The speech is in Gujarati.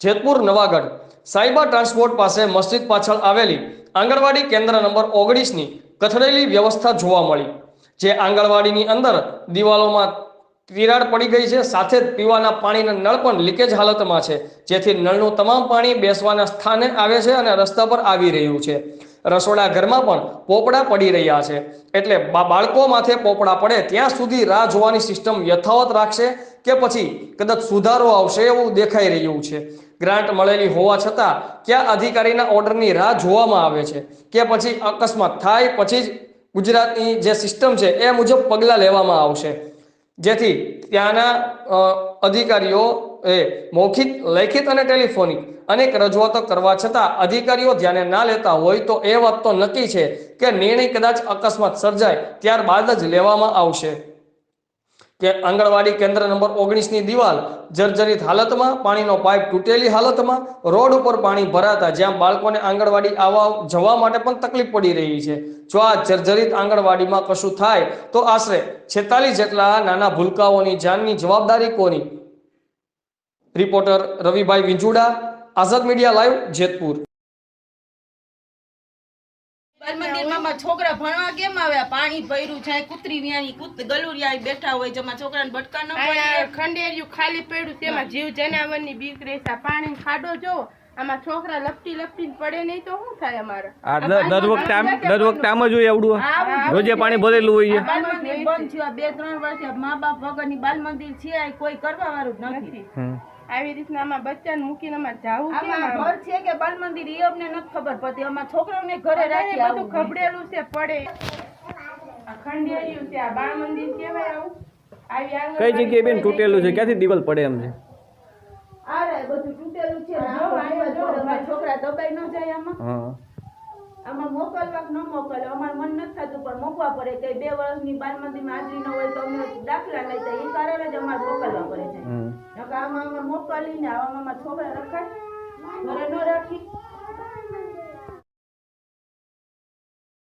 જેતપુર, નવાગઢ. સાયબર ટ્રાન્સપોર્ટ પાસે મસ્જિદ પાછળ આવેલી આંગણવાડી કેન્દ્ર નંબર ઓગણીસની કથળેલી વ્યવસ્થા જોવા મળી, જે આંગણવાડીની અંદર દિવાલોમાં તિરાડ પડી ગઈ છે, સાથે જ પીવાના પાણીના નળ પણ લીકેજ હાલતમાં છે, જેથી નળનું તમામ પાણી બેસવાના સ્થાને આવે છે અને રસ્તા પર આવી રહ્યું છે. રસોડા ઘરમાં પણ પોપડા પડી રહ્યા છે, એટલે બાળકો માથે પોપડા પડે, ત્યાં સુધી રાહ જોવાની સિસ્ટમ યથાવત રાખશે કે પછી કદાચ સુધારો આવશે એવું દેખાઈ રહ્યું છે. ગ્રાન્ટ મળેલી હોવા છતાં ક્યાં અધિકારીના ઓર્ડરની રાહ જોવામાં આવે છે? કે પછી અકસ્માત થાય પછી જ ગુજરાતની જે સિસ્ટમ છે એ મુજબ પગલાં લેવામાં આવશે. જેથી ત્યાંના અધિકારીઓ એ મૌખિક, લેખિત અને ટેલિફોનિક અનેક રજૂઆતો કરવા છતાં અધિકારીઓ ધ્યાને ના લેતા હોય તો એ વાત તો નક્કી છે કે નિર્ણય કદાચ અકસ્માત સર્જાય ત્યારબાદ જ લેવામાં આવશે. કે આંગણવાડી કેન્દ્ર નંબર ઓગણીસની દિવાલ જર્જરિત હાલતમાં, પાણીનો પાઇપ તૂટેલી હાલતમાં, રોડ ઉપર પાણી ભરાતા જ્યાં બાળકોને આંગણવાડી આવવા જવા માટે પણ તકલીફ પડી રહી છે. જો આ જર્જરિત આંગણવાડીમાં કશું થાય, તો આશરે છેતાલીસ જેટલા નાના ભૂલકાઓની જાનની જવાબદારી કોની? Reporter Ravibhai Vinjuda, Azad media live Jetpur. મંદિરમાં છોકરા ભણવા કેમ આવ્યા? પાણી ભર્યું છે કૂતરી વ્યાની કૂત ગલુરિયા બેઠા હોય જેમાં છોકરાને ભટકા ન પડે ખંડેરિયું ખાલી પડ્યું તેમાં જીવ જનાવરની બીક રહેતા પાણી ખાડો જો આમાં છોકરા લપટી લપટીને પડે નહીં તો શું થાય અમારે? આ દર દર વખતે આમ દર વખતે આમ જ હોય આવડું. રોજે પાણી ભરેલું હોય બાલ મંદિર બંધ થયું આ બે ત્રણ વર્ષથી મા બાપ વગરની બાલ મંદિર છે આ કોઈ કરવા વાળું જ નથી. આવી રીતના આમાં બચ્ચાને મૂકીને અમારે જાવું આમાં ઘર છે કે બાલ મંદિર એ અમને નથી ખબર પડતી. અમારા છોકરાઓને ઘરે રાખી બધું ખબડેલું છે પડે. આ ખંડેરિયું છે આ બાળ મંદિર કહેવાય આવું. આવી કઈ જગ્યાએ બેન તૂટેલું છે? ક્યાંથી દિવાલ પડે એમ છે? આ બધું તૂટેલું છે. જો, અહીંયા જો. અમારા છોકરા દબાઈ ન જાય આમાં. હા. આમાં મોકલવા ન મોકલે અમાર મન નથી થતું પણ મોકવા પડે. કે બે વર્ષની બાલ મંદિરમાં હાજરી ન હોય તો અમે દાખલા લઈ જાય. એ કારણે જ અમારે મોકલવા પડે છે. અમે મોકલીને આવામાં છોકરા રખાય. ઘરે ન રાખી.